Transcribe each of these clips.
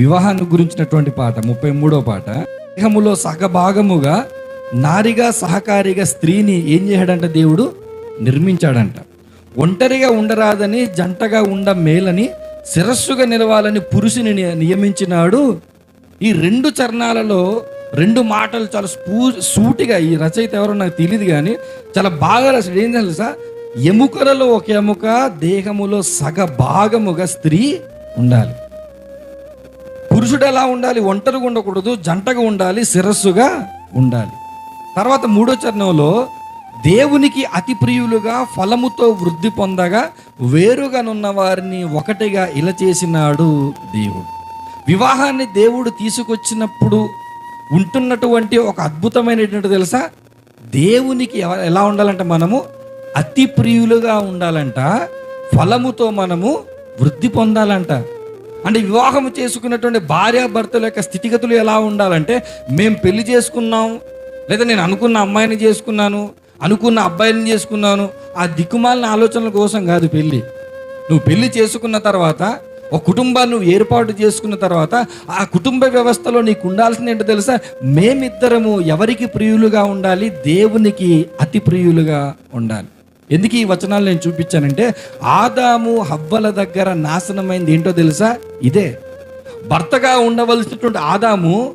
వివాహాన్ని గురించినటువంటి పాట ముప్పై మూడో పాట. దేహములో సహభాగముగా నారిగా సహకారిగా స్త్రీని ఏం చేయడంట దేవుడు? నిర్మించాడంట. ఒంటరిగా ఉండరాదని జంటగా ఉండ మేలని శిరస్సుగా నిలవాలని పురుషుని ని- నియమించినాడు. ఈ రెండు చరణాలలో రెండు మాటలు చాలా స్ఫూ సూటిగా ఈ రచయిత ఎవరో నాకు తెలియదు కానీ చాలా బాగా రాశాడు. ఏం తెలుసా? ఎముకలలో ఒక ఎముక దేహములో సగ భాగముగా స్త్రీ ఉండాలి. పురుషుడు ఎలా ఉండాలి? ఒంటరిగా ఉండకూడదు జంటగా ఉండాలి శిరస్సుగా ఉండాలి. తర్వాత మూడో చరణంలో దేవునికి అతి ప్రియులుగా ఫలముతో వృద్ధి పొందగా వేరుగానున్న వారిని ఒకటిగా ఇలా చేసినాడు దేవుడు. వివాహాన్ని దేవుడు తీసుకొచ్చినప్పుడు ఉంటున్నటువంటి ఒక అద్భుతమైనటువంటి తెలుసా? దేవునికి ఎలా ఉండాలంటే మనము అతి ప్రియులుగా ఉండాలంట ఫలముతో మనము వృద్ధి పొందాలంట. అంటే వివాహం చేసుకున్నటువంటి భార్యాభర్తల యొక్క స్థితిగతులు ఎలా ఉండాలంటే మేము పెళ్ళి చేసుకున్నాం లేదా నేను అనుకున్న అమ్మాయిని చేసుకున్నాను అనుకున్న అబ్బాయిని చేసుకున్నాను ఆ దిక్కుమాలిన ఆలోచనల కోసం కాదు పెళ్ళి నువ్వు పెళ్ళి చేసుకున్న తర్వాత ఒక కుటుంబాన్ని నువ్వు ఏర్పాటు చేసుకున్న తర్వాత ఆ కుటుంబ వ్యవస్థలో నీకు ఉండాల్సింది ఏంటో తెలుసా? మేమిద్దరము ఎవరికి ప్రియులుగా ఉండాలి? దేవునికి అతి ప్రియులుగా ఉండాలి. ఎందుకు ఈ వచనాలు నేను చూపించానంటే ఆదాము హవ్వల దగ్గర నాశనమైంది ఏంటో తెలుసా? ఇదే. భర్తగా ఉండవలసినటువంటి ఆదాము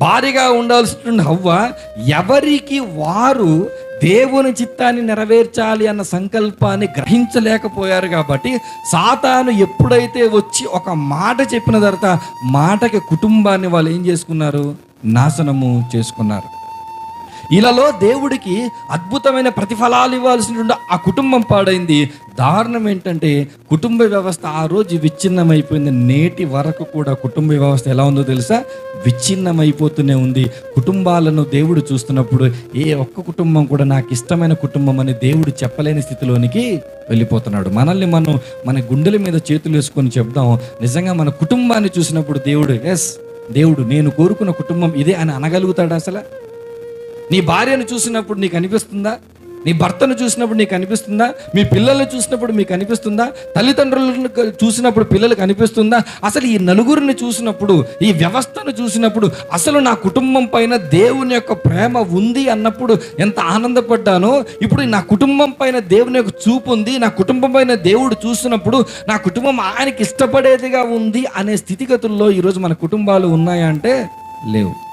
భారీగా ఉండాల్సినటువంటి హవ్వ ఎవరికి వారు దేవుని చిత్తాన్ని నెరవేర్చాలి అన్న సంకల్పాన్ని గ్రహించలేకపోయారు కాబట్టి సాతాను ఎప్పుడైతే వచ్చి ఒక మాట చెప్పిన తర్వాత మాటకి కుటుంబాన్ని వాళ్ళు ఏం చేసుకున్నారు? నాశనము చేసుకున్నారు. ఇలాలో దేవుడికి అద్భుతమైన ప్రతిఫలాలు ఇవ్వాల్సినటువంటి ఆ కుటుంబం పాడైంది. దారుణం ఏంటంటే కుటుంబ వ్యవస్థ ఆ రోజు విచ్ఛిన్నమైపోయింది. నేటి వరకు కూడా కుటుంబ వ్యవస్థ ఎలా ఉందో తెలుసా? విచ్ఛిన్నమైపోతూనే ఉంది. కుటుంబాలను దేవుడు చూస్తున్నప్పుడు ఏ ఒక్క కుటుంబం కూడా నాకు ఇష్టమైన కుటుంబం అని దేవుడు చెప్పలేని స్థితిలోనికి వెళ్ళిపోతున్నాడు. మనల్ని మనం మన గుండెల మీద చేతులు వేసుకొని చెప్దాం. నిజంగా మన కుటుంబాన్ని చూసినప్పుడు దేవుడు ఎస్ దేవుడు నేను కోరుకున్న కుటుంబం ఇదే అని అనగలుగుతాడు అసలు? నీ భార్యను చూసినప్పుడు నీకు అనిపిస్తుందా? నీ భర్తను చూసినప్పుడు నీకు అనిపిస్తుందా? మీ పిల్లల్ని చూసినప్పుడు మీకు అనిపిస్తుందా? తల్లిదండ్రులను చూసినప్పుడు పిల్లలకు అనిపిస్తుందా? అసలు ఈ నలుగురిని చూసినప్పుడు ఈ వ్యవస్థను చూసినప్పుడు అసలు నా కుటుంబం పైన దేవుని యొక్క ప్రేమ ఉంది అన్నప్పుడు ఎంత ఆనందపడ్డానో? ఇప్పుడు నా కుటుంబం పైన దేవుని యొక్క చూపు ఉంది. నా కుటుంబం పైన దేవుడు చూసినప్పుడు నా కుటుంబం ఆయనకి ఇష్టపడేదిగా ఉంది అనే స్థితిగతుల్లో ఈరోజు మన కుటుంబాలు ఉన్నాయంటే లేవు.